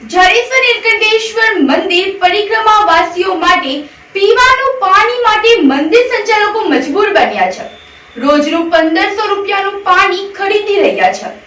જડેશ્વર નીલકંઠેશ્વર મંદિર પરિક્રમા વાસીઓ માટે પીવાનું પાણી માટે મંદિર સંચાલકો મજબૂર બન્યા છે. રોજનું પંદરસો રૂપિયાનું પાણી ખરીદી રહ્યા છે.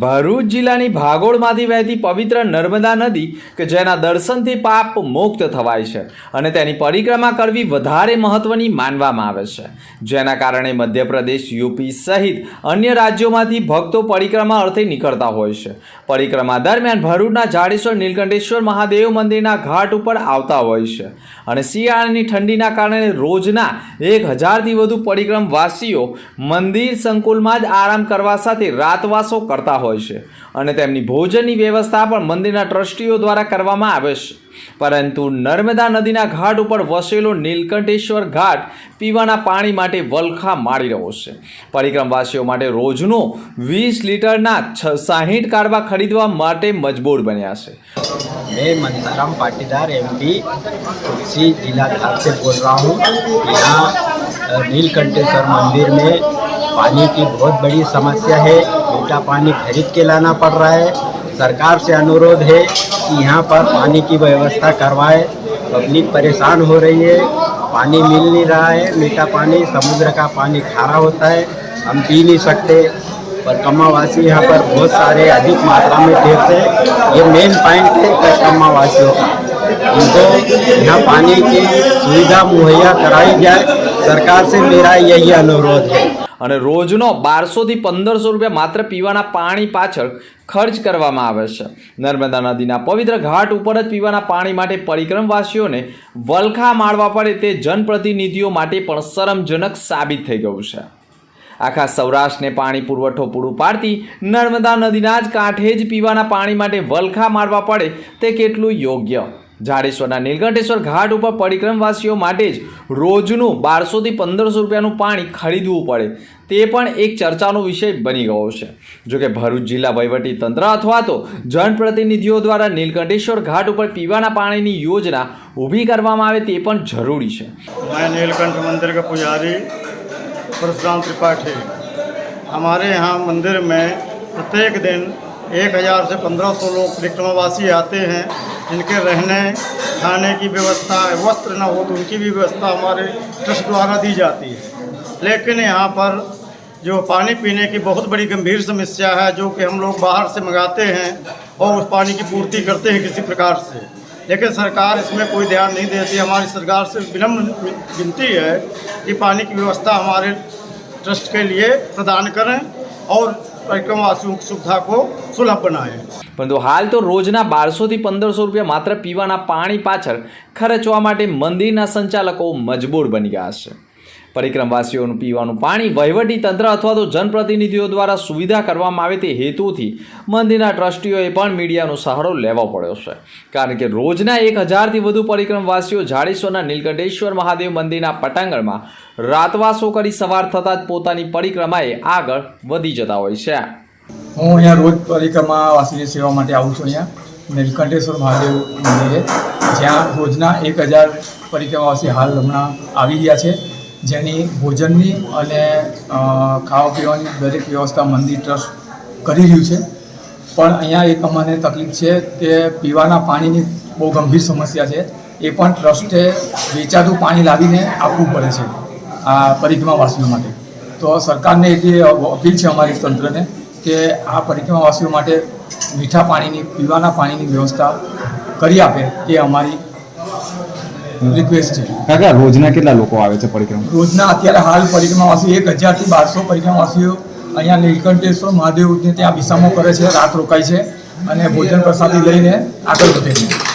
ભરૂચ જિલ્લાની ભાગોળમાંથી વહેતી પવિત્ર નર્મદા નદી કે જેના દર્શનથી પાપ મુક્ત થવાય છે અને તેની પરિક્રમા કરવી વધારે મહત્વની માનવામાં આવે છે. જેના કારણે મધ્યપ્રદેશ, યુપી સહિત અન્ય રાજ્યોમાંથી ભક્તો પરિક્રમા અર્થે નીકળતા હોય છે. પરિક્રમા દરમિયાન ભરૂચના જાડેશ્વર, નીલકંઠેશ્વર મહાદેવ મંદિરના ઘાટ ઉપર આવતા હોય છે અને શિયાળાની ઠંડીના કારણે રોજના એક હજારથી વધુ પરિક્રમવાસીઓ મંદિર સંકુલમાં જ આરામ કરવા સાથે રાતવાસો કરતા હોય છે અને તેમની ભોજનની વ્યવસ્થા પણ મંદિરના ટ્રસ્ટીઓ દ્વારા કરવામાં આવે છે પરંતુ નર્મદા નદીના ઘાટ ઉપર વસેલો નીલકંઠેશ્વર ઘાટ પીવાના પાણી માટે વલખા મારી રહ્યો છે પરિક્રમવાસીઓ માટે રોજનો વીસ લીટરના છ સાહીઠ કારવા ખરીદવા માટે મજબૂર બન્યા છે मैं मंताराम पाटीदार एमपी तुलसी जिला घाट से बोल रहा हूँ यहाँ अ, नीलकंठेश्वर मंदिर में पानी की बहुत बड़ी समस्या है मीठा पानी खरीद के लाना पड़ रहा है। सरकार से अनुरोध है कि यहाँ पर पानी की व्यवस्था करवाए। पब्लिक परेशान हो रही है। पानी मिल नहीं रहा है। मीठा पानी, समुद्र का पानी खारा होता है। हम पी नहीं सकते। पर कमावासी यहाँ पर बहुत सारे अधिक मात्रा में थे ये मेन पॉइंट है कमावासियों का। इनको यहाँ पानी की सुविधा मुहैया कराई जाए। सरकार से मेरा यही अनुरोध है। અને રોજનો બારસોથી પંદરસો રૂપિયા માત્ર પીવાના પાણી પાછળ ખર્ચ કરવામાં આવે છે. નર્મદા નદીના પવિત્ર ઘાટ ઉપર જ પીવાના પાણી માટે પરિક્રમવાસીઓને વલખા મારવા પડે તે જનપ્રતિનિધિઓ માટે પણ શરમજનક સાબિત થઈ ગયું છે. આખા સૌરાષ્ટ્રને પાણી પુરવઠો પૂરું પાડતી નર્મદા નદીના જ કાંઠે જ પીવાના પાણી માટે વલખા મારવા પડે તે કેટલું યોગ્ય? જાડેશ્વરના નીલકંઠેશ્વર ઘાટ ઉપર પરિક્રમવાસીઓ માટે જ રોજનું બારસોથી પંદરસો રૂપિયાનું પાણી ખરીદવું પડે તે પણ એક ચર્ચાનો વિષય બની ગયો છે જોકે ભરૂચ જિલ્લા વહીવટી તંત્ર અથવા તો જનપ્રતિનિધિઓ દ્વારા નીલકંઠેશ્વર ઘાટ ઉપર પીવાના પાણીની યોજના ઊભી કરવામાં આવે તે પણ જરૂરી છે मैं नीलकंठ मंदिर का पुजारी परशुराम त्रिपाठी हमारे यहाँ मंदिर में प्रत्येक दिन एक हज़ार से पंद्रह सौ लोग परिक्रमावासी आते हैं, जिनके रहने, खाने की व्यवस्था, वस्त्र न हो तो उनकी भी व्यवस्था हमारे ट्रस्ट द्वारा दी जाती है। लेकिन यहाँ पर जो पानी पीने की बहुत बड़ी गंभीर समस्या है, जो कि हम लोग बाहर से मंगाते हैं और उस पानी की पूर्ति करते हैं किसी प्रकार से। लेकिन सरकार इसमें कोई ध्यान नहीं देती। हमारी सरकार से विनम्र विनती है कि पानी की व्यवस्था हमारे ट्रस्ट के लिए प्रदान करें और પરિક્રમા સુવિધા કો સુલભ બનાવે. પરંતુ હાલ તો રોજના બારસો થી પંદરસો રૂપિયા માત્ર પીવાના પાણી પાછળ ખર્ચવા માટે મંદિરના સંચાલકો મજબૂર બની ગયા છે. પરિક્રમવાસીઓનું પીવાનું પાણી વહીવટી તંત્ર અથવા તો જનપ્રતિનિધિઓ દ્વારા સુવિધા કરવામાં આવે તે હેતુથી મંદિરના ટ્રસ્ટીઓએ પણ મીડિયાનો સહારો લેવો પડ્યો છે. કારણ કે રોજના એક હજારથી વધુ પરિક્રમવાસીઓ જાડેશ્વરના નીલકંઠેશ્વર મહાદેવ મંદિરના પટાંગણમાં રાતવાસો કરી સવાર થતાં જ પોતાની પરિક્રમાએ આગળ વધી જતા હોય છે. હું અહીંયા રોજ પરિક્રમાવાસીની સેવા માટે આવું છું અહીંયા, નીલકંઠેશ્વર મહાદેવ મંદિરે. જ્યાં રોજના એક હજાર પરિક્રમાવાસી હાલ હમણાં આવી ગયા છે. જેની ભોજનની અને ખાવા પીવાની દરેક વ્યવસ્થા મંદિર ટ્રસ્ટ કરી રહ્યું છે. પણ અહીંયા એક અમને તકલીફ છે કે પીવાના પાણીની બહુ ગંભીર સમસ્યા છે. એ પણ ટ્રસ્ટે વેચાતું પાણી લાવીને આપવું પડે છે આ પરિક્રમાવાસીઓ માટે. તો સરકારને એટલી અપીલ છે અમારી તંત્રને કે આ પરિક્રમાવાસીઓ માટે મીઠા પાણીની, પીવાના પાણીની વ્યવસ્થા કરી આપે એ અમારી રિક્વેસ્ટ છે. કાકા રોજના કેટલા લોકો આવે છે પરિક્રમા? રોજના અત્યારે હાલ પરિક્રમાવાસી એક હજારથી બારસો પરિક્રમાવાસીઓ અહીંયા નીલકંઠેશ્વર મહાદેવને ત્યાં વિસામો કરે છે રાત રોકાય છે અને ભોજન પ્રસાદી લઈને આગળ વધે છે.